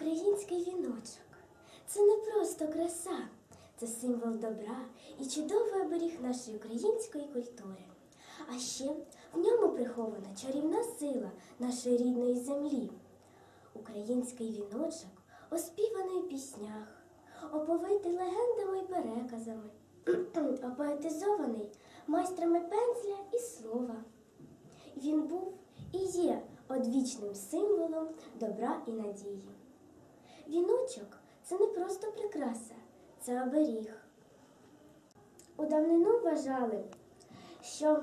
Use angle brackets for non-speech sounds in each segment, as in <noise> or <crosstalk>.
Український віночок це не просто краса, це символ добра і чудовий оберіг нашої української культури. А ще в ньому прихована чарівна сила нашої рідної землі. Український віночок оспіваний в піснях, оповитий легендами і переказами, <clears throat> опоетизований майстрами пензля і слова. Він був і є одвічним символом добра і надії. Віночок це не просто прикраса, це оберіг. У давнину вважали, що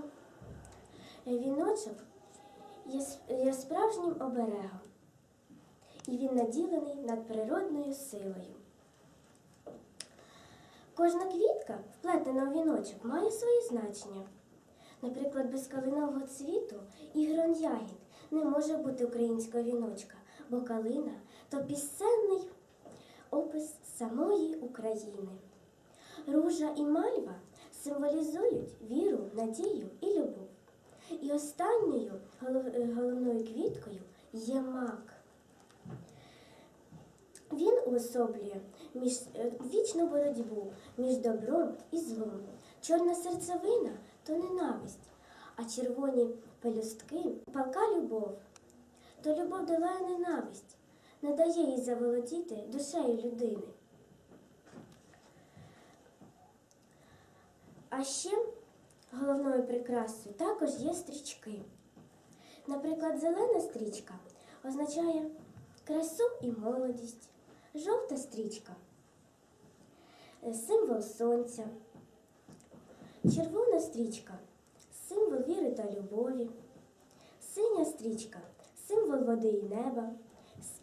віночок є, справжнім оберегом, і він наділений надприродною силою. Кожна квітка, вплетена в віночок, має своє значення. Наприклад, без калинового цвіту і грон ягід не може бути українського віночка, бо калина то пісенний опис самої України. Ружа і мальва символізують віру, надію і любов. І останньою е, головною квіткою є мак. Він уособлює між, е, вічну боротьбу між добром і злом. Чорна серцевина то ненависть, а червоні пелюстки палка любов. То любов долає ненависть, не дає їй заволодіти душею людини. А ще головною прикрасою також є стрічки. Наприклад, зелена стрічка означає красу і молодість, жовта стрічка е, символ сонця, червона стрічка символ віри та любові, синя стрічка символ води і неба,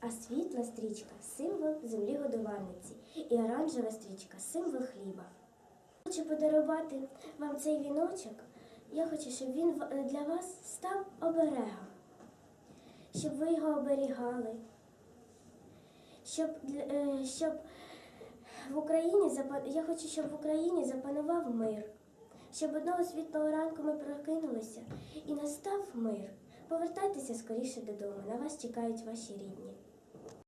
а світла стрічка символ землі годувальниці і оранжева стрічка символ хліба. Хочу подарувати вам цей віночок. Я хочу, щоб він для вас став оберегом, щоб ви його оберігали, щоб, е, щоб в Україні я хочу, щоб в Україні запанував мир, щоб одного світлого ранку ми прокинулися і настав мир. Повертайтеся скоріше додому. На вас чекають ваші рідні.